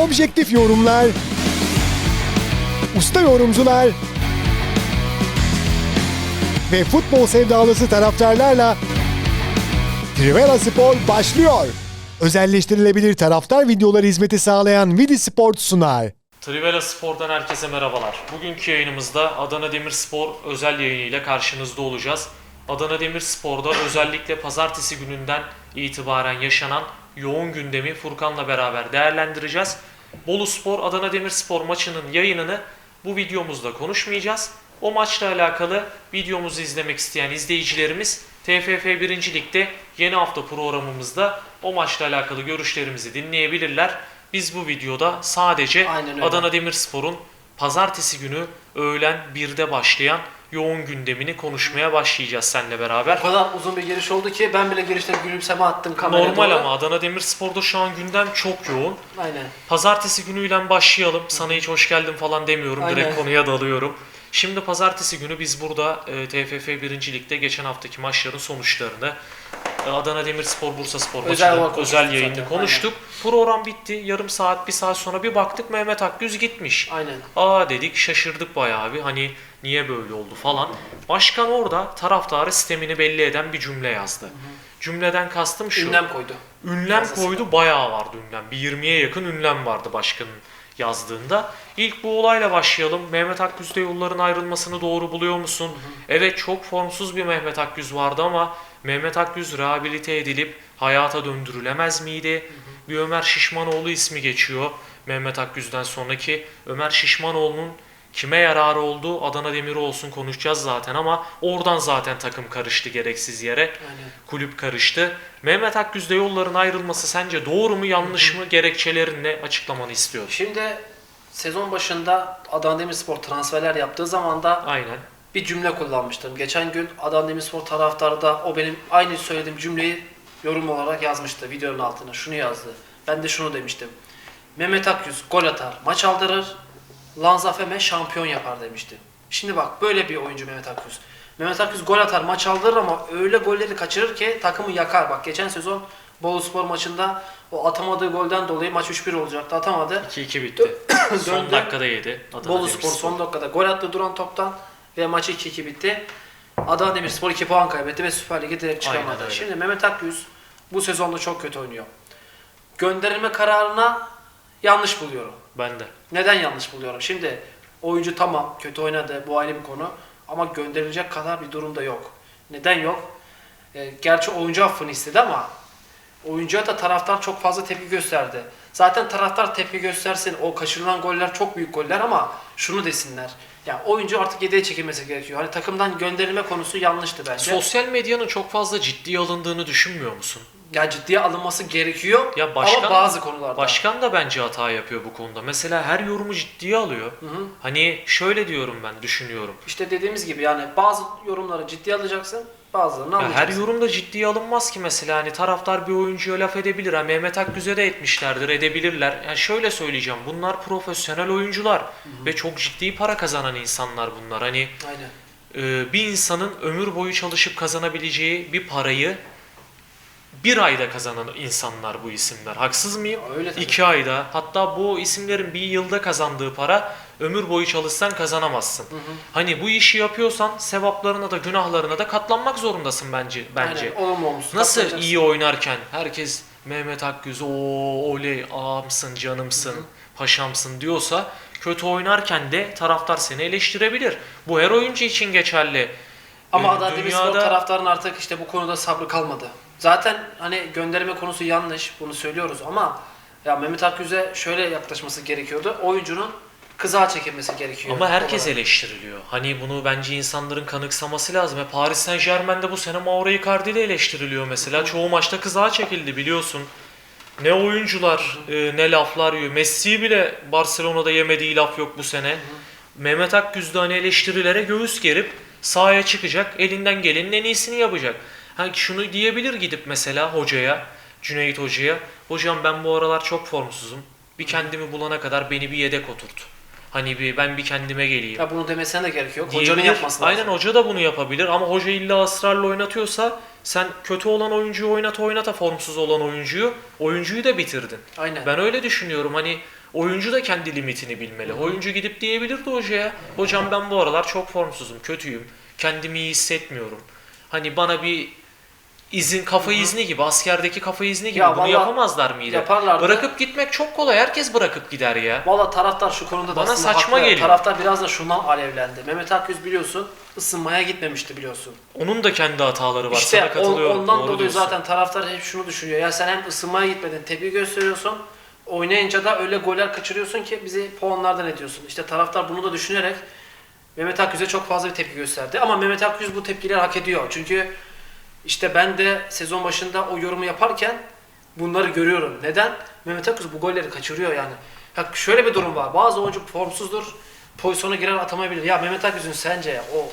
objektif yorumlar, usta yorumcular ve futbol sevdalısı taraftarlarla Trivela Spor başlıyor. Özelleştirilebilir taraftar videoları hizmeti sağlayan Vidi Sport sunar. Trivela Spor'dan herkese merhabalar. Bugünkü yayınımızda Adana Demirspor özel yayını ile karşınızda olacağız. Adana Demirspor'da özellikle pazartesi gününden itibaren yaşanan yoğun gündemi Furkan'la beraber değerlendireceğiz. Bolu Spor Adana Demirspor maçının yayınını bu videomuzda konuşmayacağız. O maçla alakalı videomuzu izlemek isteyen izleyicilerimiz TFF 1. Lig'de yeni hafta programımızda o maçla alakalı görüşlerimizi dinleyebilirler. Biz bu videoda sadece. Adana Demirspor'un pazartesi günü öğlen 1'de başlayan yoğun gündemini konuşmaya başlayacağız seninle beraber. O kadar uzun bir giriş oldu ki ben bile girişte gülümseme attım kameraya Normal doğru. ama Adana Demirspor'da şu an gündem çok yoğun. Aynen. Pazartesi günüyle başlayalım. Sana hiç hoş geldin falan demiyorum. Direkt Aynen. konuya dalıyorum. Şimdi pazartesi günü biz burada e, TFF 1. Lig'de geçen haftaki maçların sonuçlarını e, Adana Demirspor Özel maçını olarak özel konuştuk yayında zaten, konuştuk. Program bitti. Yarım saat, bir saat sonra bir baktık Mehmet Akgüz gitmiş. Aynen. Aa dedik şaşırdık bayağı bir hani niye böyle oldu falan. Başkan orada taraftarı sistemini belli eden bir cümle yazdı. Cümleden kastım şu. Ünlem koydu. Ünlem koydu bayağı vardı ünlem. Bir 20'ye yakın ünlem vardı başkanın yazdığında. İlk bu olayla başlayalım. Mehmet Akgüz'de yolların ayrılmasını doğru buluyor musun? Evet çok formsuz bir Mehmet Akgüz vardı ama Mehmet Akgüz rehabilite edilip hayata döndürülemez miydi? Bir Ömer Şişmanoğlu ismi geçiyor. Mehmet Akgüz'den sonraki Ömer Şişmanoğlu'nun kime yararı oldu? Adana Demiri olsun konuşacağız zaten ama oradan zaten takım karıştı gereksiz yere Aynen. kulüp karıştı. Mehmet Akgüz'de yolların ayrılması sence doğru mu yanlış mı gerekçelerinle açıklamanı istiyorum. Şimdi sezon başında Adana Demirspor transferler yaptığı zaman da Aynen. bir cümle kullanmıştım. Geçen gün Adana Demirspor taraftarı da o benim aynı söylediğim cümleyi yorum olarak yazmıştı videonun altına. Şunu yazdı. Ben de şunu demiştim. Mehmet Akyüz gol atar, maç aldırır. Lanzafeme şampiyon yapar demişti. Şimdi bak böyle bir oyuncu Mehmet Akyüz. Mehmet Akyüz gol atar, maç aldırır ama öyle golleri kaçırır ki takımı yakar. Bak geçen sezon Boluspor maçında o atamadığı golden dolayı maç 3-1 olacaktı. Atamadı. 2-2 bitti. Son dakikada yedi. Adana Bolu Spor son dakikada gol attı duran toptan ve maçı 2-2 bitti. Adana Demirspor 2 puan kaybetti ve Süper Lig'e direkt çıkamadı. Şimdi Mehmet Akgüz bu sezonda çok kötü oynuyor. Gönderilme kararına yanlış buluyorum. Ben de. Neden yanlış buluyorum? Şimdi oyuncu tamam kötü oynadı bu ayrı bir konu ama gönderilecek kadar bir durumda yok. Neden yok? E, gerçi oyuncu affını istedi ama oyuncuya da taraftar çok fazla tepki gösterdi. Zaten taraftar tepki göstersin o kaçırılan goller çok büyük goller ama şunu desinler. Ya oyuncu artık yedeğe çekilmesi gerekiyor. Hani takımdan gönderilme konusu yanlıştı bence. Sosyal medyanın çok fazla ciddiye alındığını düşünmüyor musun? Ya ciddiye alınması gerekiyor Ya başkan- ama bazı konularda. Başkan da bence hata yapıyor bu konuda. Mesela her yorumu ciddiye alıyor. Hani şöyle diyorum ben düşünüyorum. İşte dediğimiz gibi yani bazı yorumları ciddiye alacaksın, bazılarını Ya almayacaksın. her yorumda ciddiye alınmaz ki mesela hani taraftar bir oyuncuya laf edebilir. Ha, Mehmet Akgüz'e de etmişlerdir, edebilirler. Yani şöyle söyleyeceğim. Bunlar profesyonel oyuncular ve çok ciddi para kazanan insanlar bunlar. Hani Aynen. e, bir insanın ömür boyu çalışıp kazanabileceği bir parayı bir ayda kazanan insanlar bu isimler. Haksız mıyım? Öyle tabii. İki ayda. Hatta bu isimlerin bir yılda kazandığı para ömür boyu çalışsan kazanamazsın. Hani bu işi yapıyorsan sevaplarına da günahlarına da katlanmak zorundasın bence. Bence. Aynen, olumlu. Nasıl iyi oynarken herkes Mehmet Akgüz o oley ağamsın canımsın paşamsın diyorsa kötü oynarken de taraftar seni eleştirebilir. Bu her oyuncu için geçerli. Ama Ee, Adana Demirspor taraftarın artık işte bu konuda sabrı kalmadı. Zaten hani gönderme konusu yanlış, bunu söylüyoruz ama ya Mehmet Akgüz'e şöyle yaklaşması gerekiyordu. Oyuncunun kızağa çekilmesi gerekiyor. Ama herkes olarak. eleştiriliyor. Hani bunu bence insanların kanıksaması lazım. E Paris Saint Germain'de bu sene Mauro Icardi eleştiriliyor mesela. Çoğu maçta kızağa çekildi biliyorsun. Ne oyuncular, e, ne laflar yiyor. Messi bile Barcelona'da yemediği laf yok bu sene. Mehmet Akgüz de hani eleştirilere göğüs gerip sahaya çıkacak, elinden gelenin en iyisini yapacak. Ha şunu diyebilir gidip mesela hocaya, Cüneyt Hoca'ya. Hocam ben bu aralar çok formsuzum. Bir kendimi bulana kadar beni bir yedek oturt. Hani bir ben bir kendime geleyim. Ya bunu demesine de gerek yok. Hocanın diyebilir. yapması lazım. Aynen hoca da bunu yapabilir ama hoca illa ısrarla oynatıyorsa sen kötü olan oyuncuyu oynata oynata formsuz olan oyuncuyu oyuncuyu da bitirdin. Aynen. Ben öyle düşünüyorum hani oyuncu da kendi limitini bilmeli. Oyuncu gidip diyebilirdi hocaya hocam ben bu aralar çok formsuzum kötüyüm kendimi iyi hissetmiyorum. Hani bana bir izin kafa izni gibi askerdeki kafa izni gibi Ya bunu vallahi yapamazlar mıydı? yaparlardı. Bırakıp gitmek çok kolay herkes bırakıp gider ya. Valla taraftar şu konuda da Bana aslında saçma haklı. geliyor. Taraftar biraz da şundan alevlendi. Mehmet Akyüz biliyorsun ısınmaya gitmemişti biliyorsun. Onun da kendi hataları var. İşte on- katılıyorum. ondan Doğru dolayı diyorsun. zaten taraftar hep şunu düşünüyor. Ya sen hem ısınmaya gitmedin, tepki gösteriyorsun. Oynayınca da öyle goller kaçırıyorsun ki bizi puanlardan ediyorsun. İşte taraftar bunu da düşünerek Mehmet Akyüz'e çok fazla bir tepki gösterdi. Ama Mehmet Akyüz bu tepkileri hak ediyor. Çünkü işte ben de sezon başında o yorumu yaparken bunları görüyorum. Neden? Mehmet Akyüz bu golleri kaçırıyor yani. Ya şöyle bir durum var. Bazı oyuncu formsuzdur. Pozisyona girer atamayabilir. Ya Mehmet Akyüz'ün sence o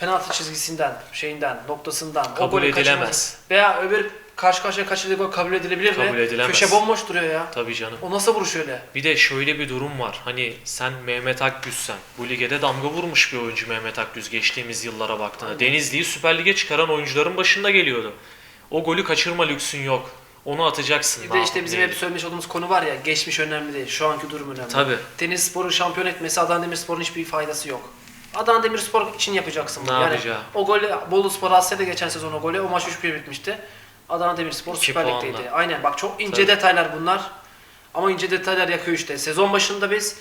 penaltı çizgisinden, şeyinden, noktasından o Kabul golü edilemez. kaçırması- Veya öbür karşı karşıya kaçırdığı gol kabul edilebilir mi? Kabul edilemez. Köşe bomboş duruyor ya. Tabii canım. O nasıl vuruş öyle? Bir de şöyle bir durum var. Hani sen Mehmet Akgüz'sen. Bu lige de damga vurmuş bir oyuncu Mehmet Akgüz geçtiğimiz yıllara baktığında. Denizli'yi Süper Lig'e çıkaran oyuncuların başında geliyordu. O golü kaçırma lüksün yok. Onu atacaksın. Bir de işte bizim hep söylemiş olduğumuz konu var ya geçmiş önemli değil. Şu anki durum önemli. Tabii. Deniz Spor'u şampiyon etmesi Adana Demirspor'un hiçbir faydası yok. Adana Demirspor için yapacaksın bunu. Ne yani yapacağı? o golü Bolu Spor atsaydı geçen sezon o golü o maç 3-1 bitmişti. Adana Demirspor İki Süper puanla. Lig'deydi. Aynen bak çok ince Tabii. detaylar bunlar. Ama ince detaylar yakıyor işte. Sezon başında biz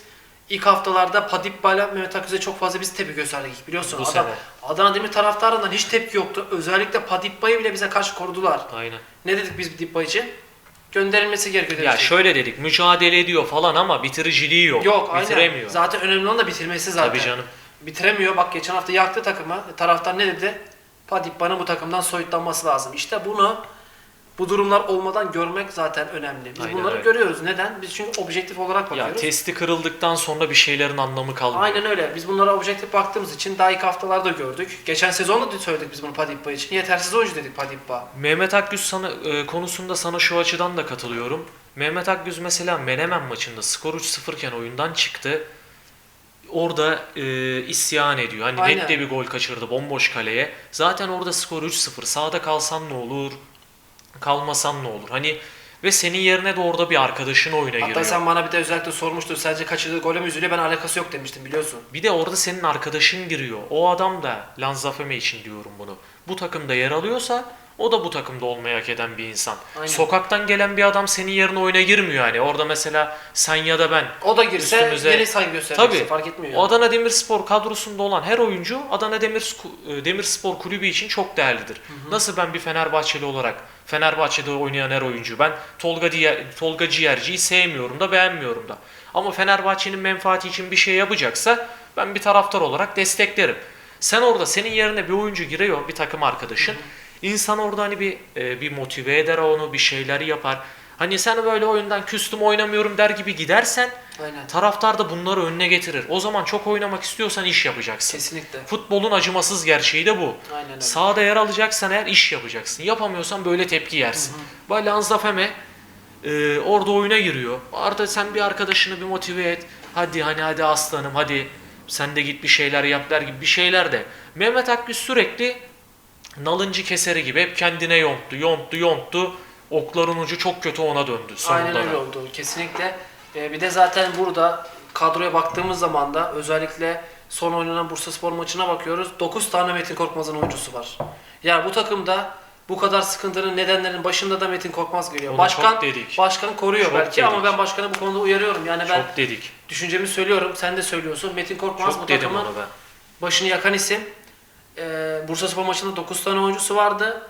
ilk haftalarda Padipba ile Mehmet Aküz'e çok fazla biz tepki gösterdik biliyorsun. Bu Adana, sene. Adana Demir taraftarından hiç tepki yoktu. Özellikle Padibba'yı bile bize karşı korudular. Aynen. Ne dedik biz Padibba için? Gönderilmesi gerekiyor Ya demiştik. şöyle dedik. Mücadele ediyor falan ama bitiriciliği yok. Yok aynen. Bitiremiyor. Zaten önemli olan da bitirmesi zaten. Tabii canım. Bitiremiyor. Bak geçen hafta yaktı takımı. E, Taraftar ne dedi? Padibba'nın bu takımdan soyutlanması lazım. İşte bunu bu durumlar olmadan görmek zaten önemli. Biz Aynen bunları öyle. görüyoruz. Neden? Biz çünkü objektif olarak Ya bakıyoruz. testi kırıldıktan sonra bir şeylerin anlamı kalmıyor. Aynen öyle. Biz bunlara objektif baktığımız için daha ilk haftalarda gördük. Geçen sezon da söyledik biz bunu Padibba için. Yetersiz oyuncu dedik Padibba. Mehmet Akgüz sana, e, konusunda sana şu açıdan da katılıyorum. Mehmet Akgüz mesela Menemen maçında skor 3-0 iken oyundan çıktı. Orada e, isyan ediyor. Hani Aynen. net de bir gol kaçırdı bomboş kaleye. Zaten orada skor 3-0. Sağda kalsan ne olur? Kalmasan ne olur? Hani ve senin yerine de orada bir arkadaşın oyuna Hatta giriyor. sen bana bir de özellikle sormuştun. Sadece kaçırdığı gole mi üzülüyor? Ben alakası yok demiştim biliyorsun. Bir de orada senin arkadaşın giriyor. O adam da Lanzafeme için diyorum bunu. Bu takımda yer alıyorsa o da bu takımda olmayı hak eden bir insan. Aynen. Sokaktan gelen bir adam senin yerine oyuna girmiyor yani. Orada mesela sen ya da ben. O da girse Üstümüze- yine saygı göstereceksin. Tabii. Fark etmiyor. Yani. Adana Demirspor kadrosunda olan her oyuncu Adana Demir e, Demirspor kulübü için çok değerlidir. Nasıl ben bir Fenerbahçeli olarak Fenerbahçe'de oynayan her oyuncu ben Tolga Diğer, Tolga Ciğerci'yi sevmiyorum da beğenmiyorum da. Ama Fenerbahçe'nin menfaati için bir şey yapacaksa ben bir taraftar olarak desteklerim. Sen orada senin yerine bir oyuncu giriyor, bir takım arkadaşın. İnsan orada hani bir e, bir motive eder onu, bir şeyleri yapar. Hani sen böyle oyundan küstüm oynamıyorum der gibi gidersen Aynen. Taraftar da bunları önüne getirir. O zaman çok oynamak istiyorsan iş yapacaksın. Kesinlikle. Futbolun acımasız gerçeği de bu. Aynen öyle. Sahada yer alacaksan eğer iş yapacaksın. Yapamıyorsan böyle tepki yersin. Bak Lanzafeme e, orada oyuna giriyor. Arda sen bir arkadaşını bir motive et. Hadi hani hadi aslanım hadi sen de git bir şeyler yap der gibi bir şeyler de. Mehmet Akgüz sürekli nalıncı keseri gibi hep kendine yonttu, yonttu, yonttu. Okların ucu çok kötü ona döndü sonunda Aynen öyle oldu. Kesinlikle. Ee, bir de zaten burada kadroya baktığımız zaman da özellikle son oynanan Bursa Spor maçına bakıyoruz. 9 tane Metin Korkmaz'ın oyuncusu var. Yani bu takımda bu kadar sıkıntının nedenlerinin başında da Metin Korkmaz geliyor. Onu başkan dedik. başkan koruyor Çok belki ama dedik. ben başkanı bu konuda uyarıyorum. Yani ben Çok dedik. düşüncemi söylüyorum. Sen de söylüyorsun. Metin Korkmaz bu Çok dedim takımın başını yakan isim. Ee, Bursa Spor maçında 9 tane oyuncusu vardı.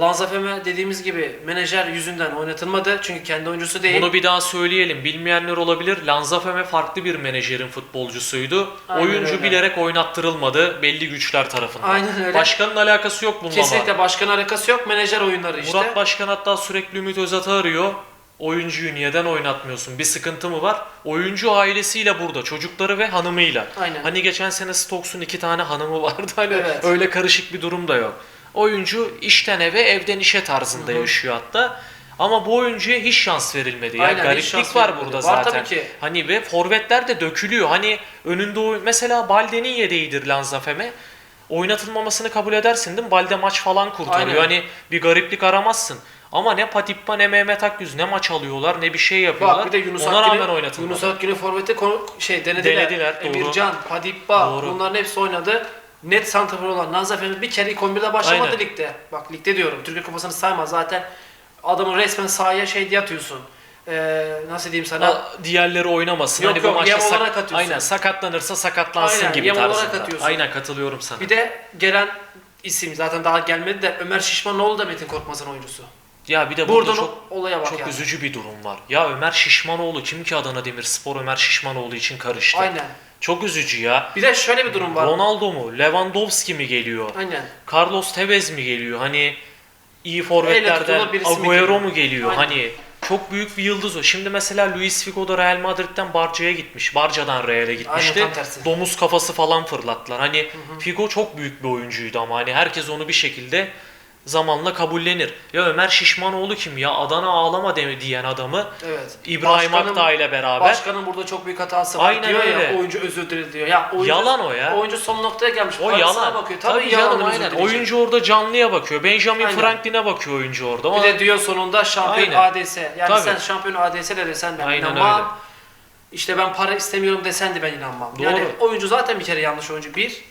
Lanzafeme dediğimiz gibi menajer yüzünden oynatılmadı. Çünkü kendi oyuncusu değil. Bunu bir daha söyleyelim. Bilmeyenler olabilir. Lanzafeme farklı bir menajerin futbolcusuydu. Aynen Oyuncu öyle. bilerek oynattırılmadı belli güçler tarafından. Aynen öyle. Başkanın alakası yok bununla Kesinlikle ama. başkan alakası yok. Menajer oyunları işte. Murat Başkan hatta sürekli Ümit Özat'ı arıyor. Oyuncuyu neden oynatmıyorsun? Bir sıkıntı mı var? Oyuncu ailesiyle burada. Çocukları ve hanımıyla. Aynen. Hani geçen sene Stokes'un iki tane hanımı vardı. Hani Evet. öyle karışık bir durum da yok. Oyuncu işten eve, evden işe tarzında yaşıyor hatta. Ama bu oyuncuya hiç şans verilmedi. Ya Aynen, gariplik şans var verilmedi. burada Var zaten. tabii ki. Hani ve forvetler de dökülüyor. Hani önünde oy- mesela Balde'nin yedeğidir Lanzafeme. Oynatılmamasını kabul edersin değil mi? Balde maç falan kurtarıyor. Aynen. Hani bir gariplik aramazsın. Ama ne Patippa ne Mehmet Akgüz ne maç alıyorlar ne bir şey yapıyorlar. Bak bir de Yunus Ona rağmen Akgün'ü oynatılmadı. Yunus Akgün'ü forvete şey denediler. Denediler. Emircan, Padippa Doğru. bunların hepsi oynadı. Net santrafor olan Nazaf Emir bir kere ilk 11'de başlamadı Aynen. ligde. Bak ligde diyorum. Türkiye Kupası'nı sayma zaten. Adamı resmen sahaya şey diye atıyorsun. Ee, nasıl diyeyim sana? Ha, diğerleri oynamasın. Yok, hani bu yok, maçta yem sak- olarak atıyorsun. Aynen sakatlanırsa sakatlansın Aynen, gibi tarzında. Aynen katılıyorum sana. Bir de gelen isim zaten daha gelmedi de Ömer Şişmanoğlu da Metin Korkmaz'ın oyuncusu. Ya bir de burada Buradan çok olaya bak çok yani. üzücü bir durum var. Ya Ömer Şişmanoğlu kim ki Adana Demirspor Ömer Şişmanoğlu için karıştı. Aynen. Çok üzücü ya. Bir de şöyle bir durum var. Ronaldo mu? Lewandowski mi geliyor? Aynen. Carlos Tevez mi geliyor? Hani iyi forvetlerden Agüero mu geliyor? Aynen. Hani çok büyük bir yıldız o. Şimdi mesela Luis Figo da Real Madrid'den Barca'ya gitmiş. Barca'dan Real'e gitmişti. tersi. Domuz kafası falan fırlattılar. Hani Figo çok büyük bir oyuncuydu ama hani herkes onu bir şekilde zamanla kabullenir. Ya Ömer Şişmanoğlu kim ya? Adana ağlama deme diyen adamı Evet. İbrahim Başkanın- ile beraber Başkanın burada çok büyük hatası var Aynen diyor öyle. ya oyuncu özür diledi diyor. Ya oyuncu, Yalan o ya. Oyuncu son noktaya gelmiş. o yalan. bakıyor. Tabii, Tabii, yalan özür aynen. Oyuncu orada canlıya bakıyor. Benjamin. Franklin'e bakıyor oyuncu orada. Bir Ama de diyor sonunda şampiyon Aynen. ADS. Yani Tabii. sen şampiyon ADS de desen ben Aynen inanmam. öyle. İşte ben para istemiyorum desen de ben inanmam. Doğru. Yani oyuncu zaten bir kere yanlış oyuncu. Bir,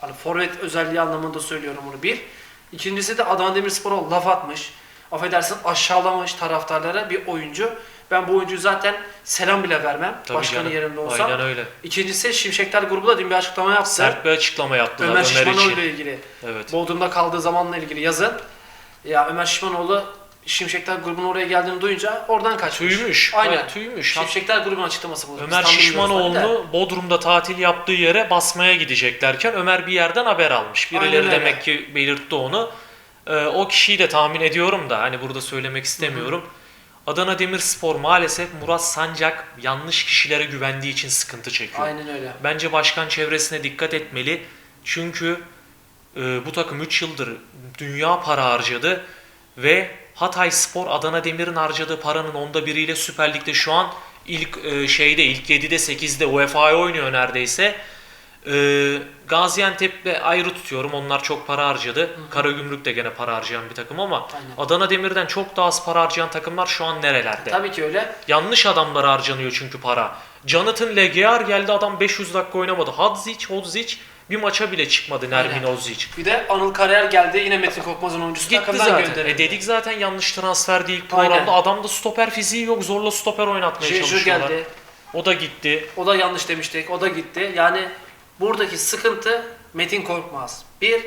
hani forvet özelliği anlamında söylüyorum bunu bir. İkincisi de Adana Demirspor'a laf atmış. Affedersin aşağılamış taraftarlara bir oyuncu. Ben bu oyuncuyu zaten selam bile vermem. Tabii başkanın canım. yerinde olsam. Aynen öyle. İkincisi Şimşekler grubu da dün bir açıklama yaptı. Sert bir açıklama yaptılar Ömer Ömer, Şişmanoğlu ile ilgili. Evet. Bodrum'da kaldığı zamanla ilgili yazın. Ya Ömer Şişmanoğlu Şimşekler grubunun oraya geldiğini duyunca oradan kaçmış. Tüymüş. Aynen. Evet, tüymüş. Şimşekler grubunun açıklaması bu. Ömer Biz tam bilmiyoruz tabii de. Şişmanoğlu Bodrum'da tatil yaptığı yere basmaya gideceklerken Ömer bir yerden haber almış. Birileri Aynen öyle. demek ki belirtti onu. Ee, o kişiyi de tahmin ediyorum da hani burada söylemek istemiyorum. Adana Demirspor maalesef Murat Sancak yanlış kişilere güvendiği için sıkıntı çekiyor. Aynen öyle. Bence başkan çevresine dikkat etmeli. Çünkü e, bu takım 3 yıldır dünya para harcadı ve Hatay Spor Adana Demir'in harcadığı paranın onda biriyle Süper Lig'de şu an ilk e, şeyde ilk 7'de 8'de UEFA'ya oynuyor neredeyse. E, Gaziantep'le ayrı tutuyorum. Onlar çok para harcadı. Karagümrük de gene para harcayan bir takım ama Aynen. Adana Demir'den çok daha az para harcayan takımlar şu an nerelerde? Tabii ki öyle. Yanlış adamlara harcanıyor çünkü para. Jonathan Legear geldi adam 500 dakika oynamadı. Hadzic, Hodzic bir maça bile çıkmadı Nermin Aynen. Hodzic. Bir de Anıl Kariyer geldi yine Metin Korkmaz'ın oyuncusu Gitti takımdan zaten. gönderildi. E dedik zaten yanlış transfer değil programda. Aynen. Adamda stoper fiziği yok. Zorla stoper oynatmaya Jeju çalışıyorlar. geldi. O da gitti. O da yanlış demiştik. O da gitti. Yani buradaki sıkıntı Metin Korkmaz. Bir,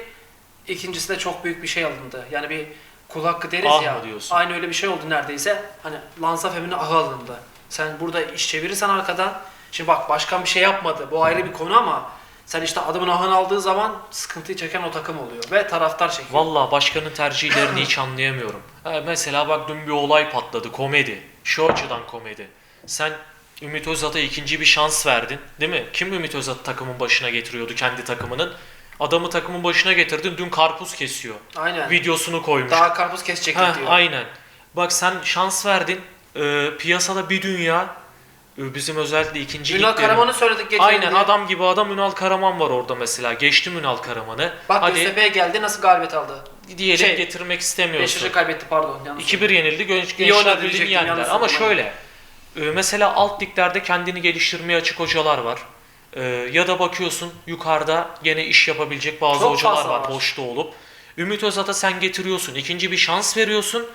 ikincisi de çok büyük bir şey alındı. Yani bir kul hakkı deriz Ah ya. mı diyorsun? Aynı öyle bir şey oldu neredeyse. Hani Lansa Femine ahı alındı. Sen burada iş çevirirsen arkadan. Şimdi bak başkan bir şey yapmadı. Bu ayrı bir konu ama sen işte adamın ahını aldığı zaman sıkıntıyı çeken o takım oluyor. Ve taraftar çekiyor. Vallahi başkanın tercihlerini hiç anlayamıyorum. Ha, mesela bak dün bir olay patladı. Komedi. Şu açıdan komedi. Sen Ümit Özat'a ikinci bir şans verdin. Değil mi? Kim Ümit Özat takımın başına getiriyordu kendi takımının? Adamı takımın başına getirdin. Dün karpuz kesiyor. Aynen. Videosunu koymuş. Daha karpuz kesecektik Ha, diyor. aynen. Bak sen şans verdin. Ee, piyasada bir dünya bizim özellikle ikinci Ünal liglerin- Karaman'ı söyledik geçen Aynen diye. adam gibi adam Ünal Karaman var orada mesela. Geçtim Ünal Karaman'ı. Bak Hadi Göztepe'ye geldi nasıl galibiyet aldı? diyelim şey, getirmek istemiyorsun. Beşiktaş'ı kaybetti pardon. Yanlış 2-1 yenildi. Genç, İyi gençler birliğini diyecektim, yendiler. yalnız Ama şöyle. e, Mesela alt liglerde kendini geliştirmeye açık hocalar var. E, Ya da bakıyorsun yukarıda gene iş yapabilecek bazı Çok hocalar fazla var, var. boşta olup. Ümit Özat'a sen getiriyorsun. ikinci bir şans veriyorsun.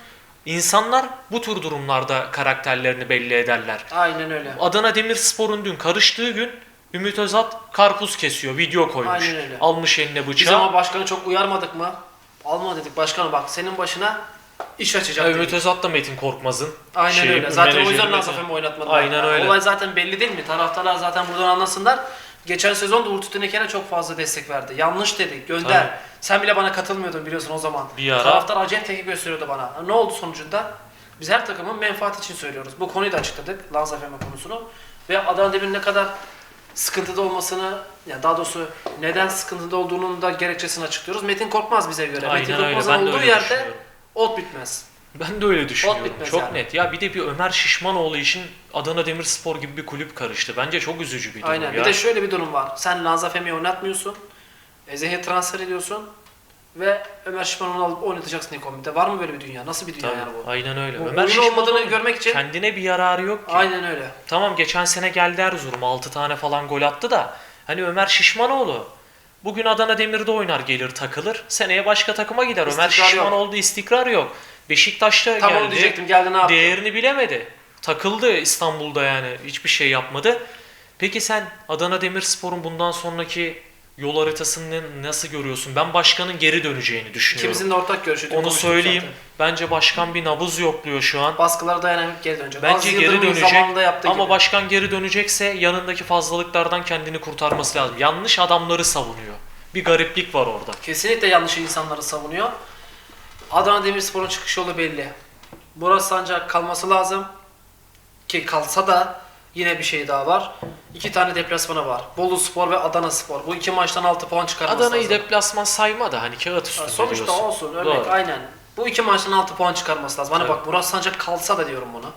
İnsanlar bu tür durumlarda karakterlerini belli ederler. Aynen öyle. Adana Demirspor'un dün karıştığı gün Ümit Özat karpuz kesiyor. Video koymuş. Aynen öyle. Almış eline Biz bıçağı. ama başkanı çok uyarmadık mı? Alma dedik başkanı bak senin başına iş açacak Ya. Ümit Özat da Metin Korkmaz'ın. Aynen şeyi, öyle. Zaten o yüzden mesela. Nazaf oynatmadılar. Aynen öyle. Olay zaten belli değil mi? Taraftarlar zaten buradan anlasınlar. Geçen sezon da Uğur Tüteneker'e çok fazla destek verdi. Yanlış dedik. Gönder. Tabii. Sen bile bana katılmıyordun biliyorsun o zaman. Bir ara- Taraftar acayip tepki gösteriyordu bana. Ne oldu sonucunda? Biz her takımın menfaati için söylüyoruz. Bu konuyu da açıkladık. Lanza FM konusunu. Ve Adana Demir'in ne kadar sıkıntıda olmasını, yani daha doğrusu neden sıkıntıda olduğunun da gerekçesini açıklıyoruz. Metin Korkmaz bize göre. Aynen Metin öyle. Korkmaz'ın Ben de olduğu öyle yerde düşünüyorum. ot bitmez. Ben de öyle düşünüyorum. Çok yani. net. Ya bir de bir Ömer Şişmanoğlu için Adana Demirspor gibi bir kulüp karıştı. Bence çok üzücü bir durum Aynen. ya. Bir de şöyle bir durum var. Sen Lazafemi'yi oynatmıyorsun. Eze'ye transfer ediyorsun. Ve Ömer Şişman'ı alıp oynatacaksın ekonomide. Var mı böyle bir dünya? Nasıl bir dünya Tabii, yani bu? Aynen öyle. Bu Ömer oyun olmadığını görmek için kendine bir yararı yok ki. aynen öyle. Tamam geçen sene geldi Erzurum 6 tane falan gol attı da hani Ömer Şişmanoğlu bugün Adana Demir'de oynar gelir takılır. Seneye başka takıma gider. Ömer İstikrar yok. Şişmanoğlu istikrar yok. Beşiktaş'ta Tam onu geldi. diyecektim. Geldi ne yaptı? Değerini bilemedi. Takıldı İstanbul'da yani. Hiçbir şey yapmadı. Peki sen Adana Demirspor'un bundan sonraki yol haritasını nasıl görüyorsun? Ben başkanın geri döneceğini düşünüyorum. İkimizin de ortak görüşü. Dün Onu konuştuk söyleyeyim. zaten. Bence başkan bir nabız yokluyor şu an. Baskılara dayanamayıp geri dönecek. Bence Aziz geri Yıldırım'ın dönecek zamanında yaptığı ama gibi. başkan geri dönecekse yanındaki fazlalıklardan kendini kurtarması lazım. Yanlış adamları savunuyor. Bir gariplik var orada. Kesinlikle yanlış insanları savunuyor. Adana Demirspor'un çıkış yolu belli. Murat Sancak kalması lazım. Ki kalsa da yine bir şey daha var. İki tane deplasmanı var. Bolu Spor ve Adana Spor. Bu iki maçtan 6 puan çıkarması Adana'yı lazım. deplasman sayma da hani kağıt üstünde Sonuçta diyorsun. olsun örnek Doğru. aynen. Bu iki maçtan 6 puan çıkarması lazım. Hani bak Murat Sancak kalsa da diyorum bunu.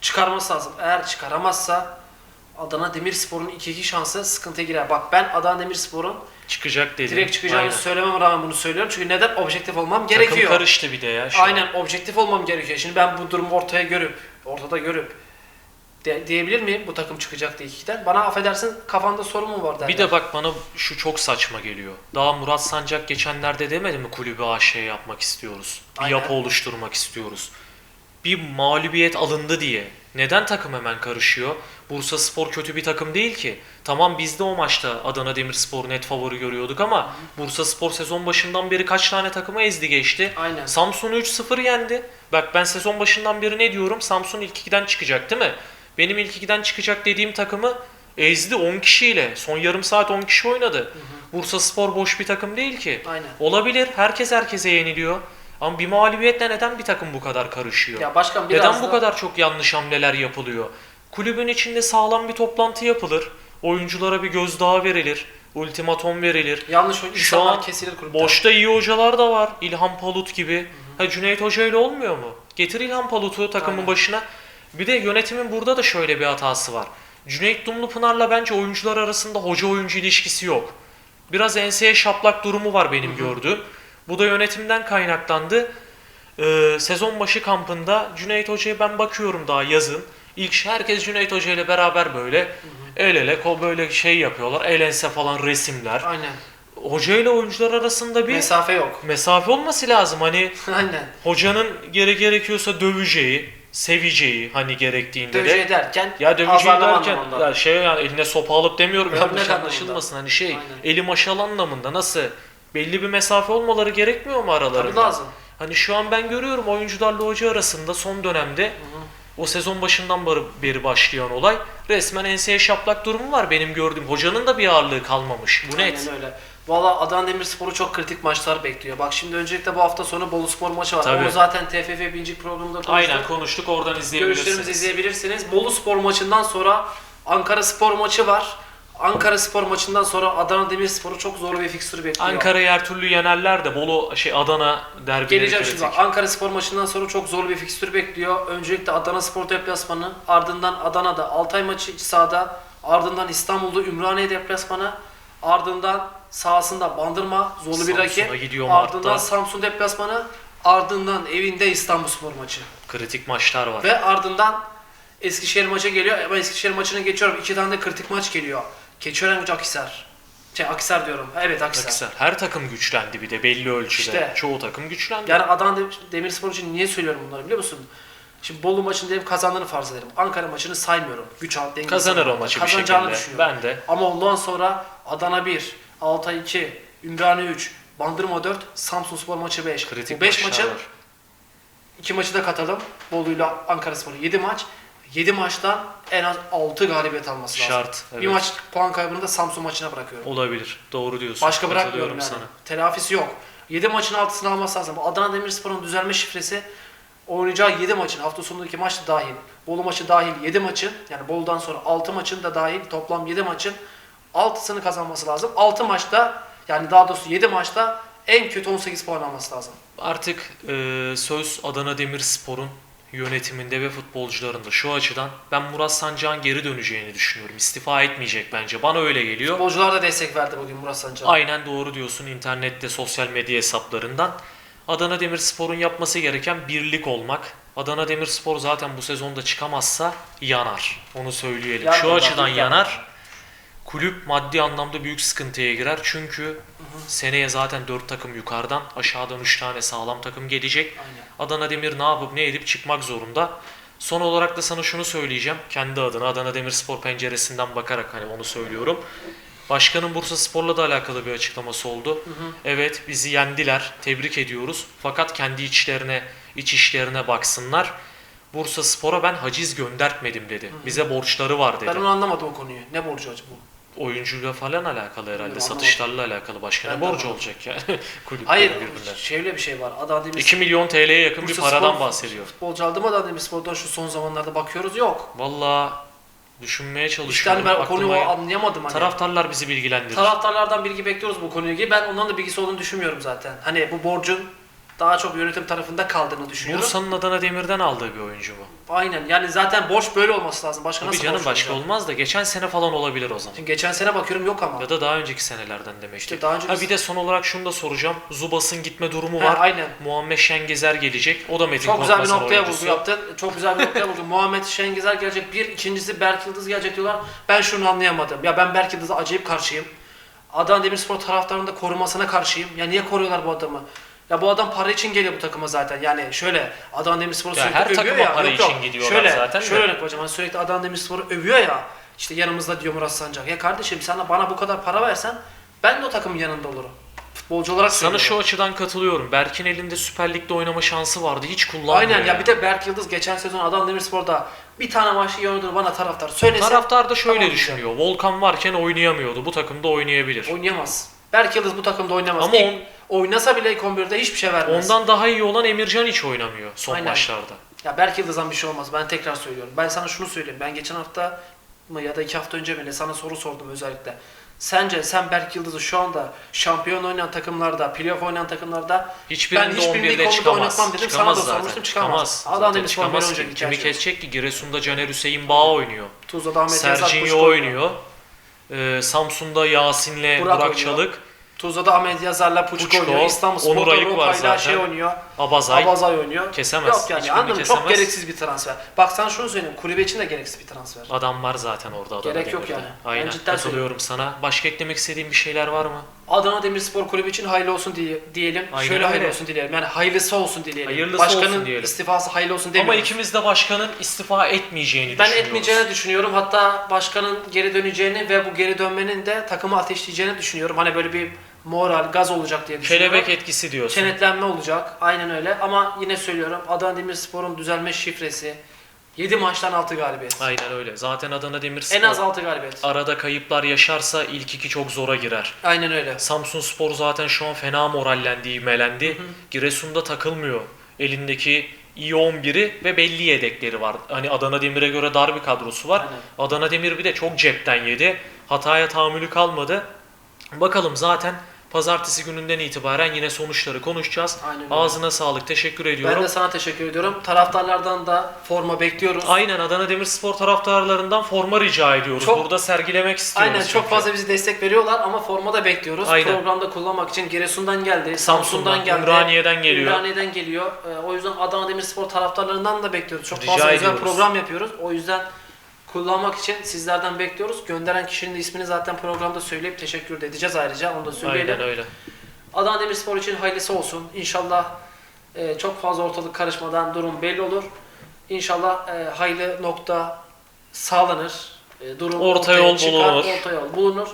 Çıkarması lazım. Eğer çıkaramazsa Adana Demirspor'un 2-2 şansı sıkıntıya girer. Bak ben Adana Demirspor'un Çıkacak dedim. direkt çıkacağını Aynen. söylememe rağmen bunu söylüyorum. Çünkü neden? Objektif olmam Takım gerekiyor. karıştı bir de ya. şu an. Aynen objektif olmam gerekiyor. Şimdi ben bu durumu ortaya görüp, ortada görüp de- diyebilir miyim bu takım çıkacak diye ikiden? Bana affedersin kafanda sorun mu var derler. Bir de bak bana şu çok saçma geliyor. Daha Murat Sancak geçenlerde demedi mi kulübü AŞ yapmak istiyoruz. Bir Aynen. yapı oluşturmak istiyoruz. Bir mağlubiyet alındı diye. Neden takım hemen karışıyor? Bursa Spor kötü bir takım değil ki. Tamam biz de o maçta Adana Demirspor net favori görüyorduk ama Bursa Spor sezon başından beri kaç tane takımı ezdi geçti. Aynen. Samsun'u 3-0 yendi. Bak ben sezon başından beri ne diyorum? Samsun ilk 2'den çıkacak değil mi? Benim ilk 2'den çıkacak dediğim takımı ezdi 10 kişiyle. Son yarım saat 10 kişi oynadı. Bursa Spor boş bir takım değil ki. Aynen. Olabilir. Herkes herkese yeniliyor. Ama bir mağlubiyetle neden bir takım bu kadar karışıyor? Ya başkan biraz neden bu da- kadar çok yanlış hamleler yapılıyor? Kulübün içinde sağlam bir toplantı yapılır. Oyunculara bir gözdağı verilir. Ultimatom verilir. yanlış oyun- Şu an kesilir kulüpten. Boşta iyi hocalar da var. İlhan Palut gibi. Ha Cüneyt Hoca öyle olmuyor mu? Getir İlhan Palut'u takımın Aynen. başına. Bir de yönetimin burada da şöyle bir hatası var. Cüneyt Dumlupınar'la bence oyuncular arasında hoca oyuncu ilişkisi yok. Biraz enseye şaplak durumu var benim gördüğüm. Bu da yönetimden kaynaklandı. Ee, sezon başı kampında Cüneyt Hoca'ya ben bakıyorum daha yazın. İlk herkes Cüneyt Hoca ile beraber böyle el ele ko böyle şey yapıyorlar. El ense falan resimler. Aynen. Hoca ile oyuncular arasında bir Mesafe yok. mesafe olması lazım. Hani Aynen. hocanın gere gerekiyorsa döveceği, seveceği hani gerektiğinde Döveceği de. derken Ya döveceği derken ya şey yani eline sopa alıp demiyorum yanlış anlaşılmasın hani şey Aynen. eli maşal anlamında nasıl belli bir mesafe olmaları gerekmiyor mu Tabii aralarında? lazım. Hani şu an ben görüyorum oyuncularla hoca arasında son dönemde o sezon başından beri- başlayan olay resmen enseye şaplak durumu var benim gördüğüm. Hocanın da bir ağırlığı kalmamış. Bu net. Aynen öyle. Valla Adana Demirspor'u çok kritik maçlar bekliyor. Bak şimdi öncelikle bu hafta sonu Bolu Spor maçı var. Tabii. Onu zaten TFF Birinci programında konuştuk. Aynen konuştuk oradan izleyebilirsiniz. Görüşlerimizi izleyebilirsiniz. Bolu Spor maçından sonra Ankara Spor maçı var. Ankara Spor maçından sonra Adana Demirspor'u çok zor bir fikstürü bekliyor. Ankara'yı her türlü yenerler de Bolu şey Adana derbileri Geleceğim şimdi. Ankara Spor maçından sonra çok zor bir fikstür bekliyor. Öncelikle Adana Spor deplasmanı, ardından Adana'da Altay maçı sahada, ardından İstanbul'da Ümraniye deplasmanı, ardından sahasında Bandırma zorlu bir rakip, gidiyor ardından Mart'ta. Samsun deplasmanı, ardından evinde İstanbulspor maçı Kritik maçlar var. ve ardından Eskişehir maçı geliyor. Ama Eskişehir maçını geçiyorum. İki tane de kritik maç geliyor. Keçiören gücü Akhisar. Şey Akhisar diyorum. Evet Akhisar. Akhisar. Her takım güçlendi bir de belli ölçüde. İşte. Çoğu takım güçlendi. Yani Adana Dem- Demirspor için niye söylüyorum bunları biliyor musun? Şimdi Bolu maçını diyelim kazandığını farz ederim. Ankara maçını saymıyorum. Güç alt dengesi. Kazanır o maçı bir şekilde. düşünüyorum. Ben de. Ama ondan sonra Adana 1, Altay 2, Ümraniye 3, Bandırma 4, Samsun Spor maçı 5. Kritik Bu 5 maçlar maçın var. iki maçı da katalım. Bolu'yla Ankara Spor'u 7 maç. 7 maçtan en az 6 galibiyet alması lazım. Şart. Evet. Bir maç puan kaybını da Samsun maçına bırakıyorum. Olabilir. Doğru diyorsun. Başka bırakmıyorum yani. Telafisi yok. 7 maçın altısını alması lazım. Adana Demirspor'un düzelme şifresi oynayacağı 7 maçın hafta sonundaki maç da dahil. Bolu maçı dahil 7 maçın yani Bolu'dan sonra 6 maçın da dahil toplam 7 maçın 6'sını kazanması lazım. 6 maçta yani daha doğrusu 7 maçta en kötü 18 puan alması lazım. Artık e, söz Adana Demirspor'un yönetiminde ve futbolcularında şu açıdan ben Murat Sancak'ın geri döneceğini düşünüyorum. İstifa etmeyecek bence. Bana öyle geliyor. Futbolcular da destek verdi bugün Murat Sancak. Aynen doğru diyorsun internette, sosyal medya hesaplarından. Adana Demirspor'un yapması gereken birlik olmak. Adana Demirspor zaten bu sezonda çıkamazsa yanar. Onu söyleyelim. Yanar, Şu açıdan yanar. yanar. Kulüp maddi anlamda büyük sıkıntıya girer. Çünkü seneye zaten 4 takım yukarıdan, aşağıdan 3 tane sağlam takım gelecek. Aynen. Adana Demir ne yapıp ne edip çıkmak zorunda. Son olarak da sana şunu söyleyeceğim. Kendi adına Adana Demirspor penceresinden bakarak hani onu söylüyorum. Başkanın Bursa Spor'la da alakalı bir açıklaması oldu. Evet bizi yendiler. Tebrik ediyoruz. Fakat kendi içlerine, iç işlerine baksınlar. Bursa Spor'a ben haciz göndertmedim dedi. Bize borçları var dedi. Ben onu anlamadım o konuyu. Ne borcu acaba bu? Oyuncuyla falan alakalı herhalde. Bilmiyorum, Satışlarla alakalı. Başka ne Ben de borcu anlamadım. olacak yani? Kulüplerin Hayır, birbirine. şöyle bir şey var. Adana Demirspor 2 milyon TL'ye yakın bir Bursa paradan Spor bahsediyor. Futbolcu aldı mı Adana Demirspor'dan şu son zamanlarda bakıyoruz yok. Valla düşünmeye İşte çalışıyorum. hani ben o konuyu Aklıma- anlayamadım hani. Taraftarlar bizi bilgilendirir. Taraftarlardan bilgi bekliyoruz bu konuyu ilgili. Ben ondan da bilgisi olduğunu düşünmüyorum zaten. Hani bu borcun daha çok yönetim tarafında kaldığını düşünüyorum. Bursa'nın Adana Demir'den aldığı bir oyuncu bu. Aynen. Yani zaten borç böyle olması lazım. Başka Tabii nasıl canım borç başka olacak? olmaz da geçen sene falan olabilir o zaman. Şimdi geçen sene bakıyorum yok ama. Ya da daha önceki senelerden demek. İşte daha önceki- Ha bir de son olarak şunu da soracağım. Zubas'ın gitme durumu var. aynen. Muhammed Şengezer gelecek. O da Metin Çok güzel bir noktaya vurgu yaptın. Çok güzel bir noktaya vurdu. Muhammed Şengizer gelecek. Bir, ikincisi Berk Yıldız gelecek diyorlar. Ben şunu anlayamadım. Ya ben Berk Yıldız'a acayip karşıyım. Adana Demirspor taraftarının da korumasına karşıyım. Ya niye koruyorlar bu adamı? Ya bu adam para için geliyor bu takıma zaten. Yani şöyle Adana Demirspor'u Ya sürekli her övüyor takıma ya. para için gidiyorlar şöyle, zaten de. Şöyle örnek hocam. Hani sürekli Adana Demirspor'u övüyor ya. İşte yanımızda diyor Murat Sancak. Ya kardeşim sana bana bu kadar para versen ben de o takımın yanında olurum. Futbolcu olarak Sana şu söylüyorum. açıdan katılıyorum. Berk'in elinde Süper Lig'de oynama şansı vardı. Hiç kullanmıyor. Aynen ya bir de Berk Yıldız geçen sezon Adana Demirspor'da bir tane maçta iyi oynadığını bana taraftar söylese Taraftar da şöyle Tamam düşünüyor. Volkan varken oynayamıyordu. Bu takımda oynayabilir. oynayamaz. Berk Yıldız bu takımda oynamaz. Ama İlk oynasa bile ilk 11'de hiçbir şey vermez. Ondan daha iyi olan Emircan hiç oynamıyor son Aynen. maçlarda. Ya Berk Yıldız'dan bir şey olmaz. Ben tekrar söylüyorum. Ben sana şunu söyleyeyim. Ben geçen hafta mı ya da iki hafta önce bile sana soru sordum özellikle. Sence sen Berk Yıldız'ı şu anda şampiyon oynayan takımlarda, playoff oynayan takımlarda Hiçbirinde Ben hiçbirini 11'de ilk onda çıkamaz. oynatmam dedim. Çıkamaz Sana da zaten. sormuştum, çıkamaz. Adana Zaten Demirspor çıkamaz ki. Kimi kesecek ki? Giresun'da Caner Hüseyin Bağ oynuyor. Tuzla'da Ahmet Serginho Kuşku oynuyor. Ee, Samsun'da Yasin'le Burak Burak, oynuyor. Çalık. Tuzla'da Ahmet Yazar'la Puçko, Puçko, oynuyor. İstanbul Onur Spor'da Ayık var zaten. şey oynuyor. Abazay. Abazay oynuyor. Kesemez. Yok yani Hiçbirini anladın mı? Çok kesemez. gereksiz bir transfer. Bak sana şunu söyleyeyim. Kulübe için de gereksiz bir transfer. Adam var zaten orada Adana Gerek yok Demir'de. yani. Ben Aynen cidden katılıyorum sana. Başka eklemek istediğin bir şeyler var mı? Adana Demirspor Kulübü için hayırlı olsun diye, diyelim. Aynen Şöyle hayırlı öyle. olsun diyelim. Yani hayırlısı olsun diyelim. Hayırlısı Başkanın olsun diyelim. istifası hayırlı olsun Ama demiyoruz. ikimiz de başkanın istifa etmeyeceğini ben düşünüyoruz. etmeyeceğini düşünüyorum. Hatta başkanın geri döneceğini ve bu geri dönmenin de takımı ateşleyeceğini düşünüyorum. Hani böyle bir moral, gaz olacak diye düşünüyorum. Kelebek etkisi diyorsun. Kenetlenme olacak. Aynen öyle. Ama yine söylüyorum. Adana Demirspor'un düzelme şifresi 7 maçtan 6 galibiyet. Aynen öyle. Zaten Adana Demirspor En az 6 galibiyet. arada kayıplar yaşarsa ilk iki çok zora girer. Aynen öyle. Samsun Spor zaten şu an fena morallendi, ivmelendi. Giresun'da takılmıyor. Elindeki iyi 11'i ve belli yedekleri var. Hani Adana Demir'e göre dar bir kadrosu var. Aynen. Adana Demir bir de çok cepten yedi. Hataya tahammülü kalmadı. Bakalım zaten pazartesi gününden itibaren yine sonuçları konuşacağız. Aynen öyle. Ağzına sağlık. Teşekkür ediyorum. Ben de sana teşekkür ediyorum. Taraftarlardan da forma bekliyoruz. Aynen Adana Demirspor taraftarlarından forma rica ediyoruz. Çok- Burada sergilemek istiyoruz. Aynen çok çünkü. fazla bizi destek veriyorlar ama forma da bekliyoruz. Aynen. Programda kullanmak için Giresun'dan geldi, Samsun'dan, Samsun'dan geldi. Ümraniye'den geliyor. Ümraniye'den geliyor. Ee, o yüzden Adana Demirspor taraftarlarından da bekliyoruz. Çok Rica fazla ediyoruz. program yapıyoruz. O yüzden kullanmak için sizlerden bekliyoruz. Gönderen kişinin de ismini zaten programda söyleyip teşekkür de edeceğiz ayrıca. Onu da söyleyelim. Aynen öyle. Adana Demirspor için hayırlısı olsun. İnşallah e, çok fazla ortalık karışmadan durum belli olur. İnşallah e, hayırlı nokta sağlanır. E, durum Orta ortaya yol çıkar, bulunur. Orta yol bulunur.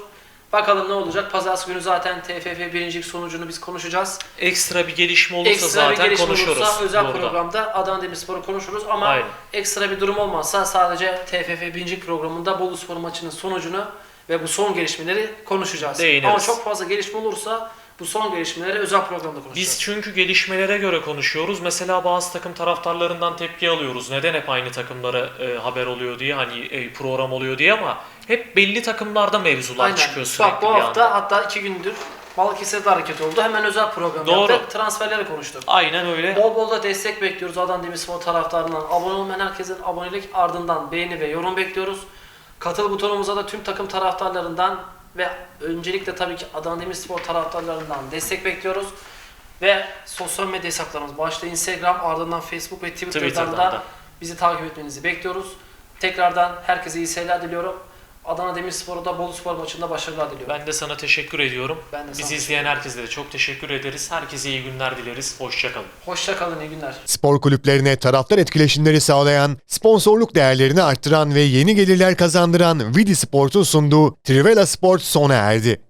Bakalım ne olacak. Pazartesi günü zaten TFF birincilik sonucunu biz konuşacağız. Ekstra bir gelişme olursa Ekstra bir zaten gelişme konuşuruz. olursa özel burada. programda Adana Demirspor'u konuşuruz ama Aynen. ekstra bir durum olmazsa sadece TFF birincilik programında Bolu Spor maçının sonucunu ve bu son gelişmeleri konuşacağız. Değiniriz. Ama çok fazla gelişme olursa bu son gelişmeleri özel programda konuşacağız. Biz çünkü gelişmelere göre konuşuyoruz. Mesela bazı takım taraftarlarından tepki alıyoruz. Neden hep aynı takımlara e, haber oluyor diye, hani e, program oluyor diye ama hep belli takımlarda mevzular Aynen. çıkıyor sürekli Bak bu hafta anda. hatta iki gündür Balıkesir'de hareket oldu. Hemen özel program Doğru. yaptık. Transferleri konuştuk. Aynen öyle. Bol bol da destek bekliyoruz Adana Demirspor taraftarından. Abone olmayan herkesin abonelik ardından beğeni ve yorum bekliyoruz. Katıl butonumuza da tüm takım taraftarlarından ve öncelikle tabii ki Adana Demirspor taraftarlarından destek bekliyoruz. Ve sosyal medya hesaplarımız başta Instagram ardından Facebook ve Twitter'dan, Twitter'dan da bizi takip etmenizi bekliyoruz. Tekrardan herkese iyi seyirler diliyorum. Adana Demirspor'a da Bolu Spor maçında başarılar diliyorum. Ben de sana teşekkür ediyorum. Ben de sana Bizi izleyen herkese de çok teşekkür ederiz. Herkese iyi günler dileriz. Hoşçakalın. Hoşça kalın, iyi günler. Spor kulüplerine taraftar etkileşimleri sağlayan, sponsorluk değerlerini arttıran ve yeni gelirler kazandıran Vidi Sport'un sunduğu Trivela Sport sona erdi.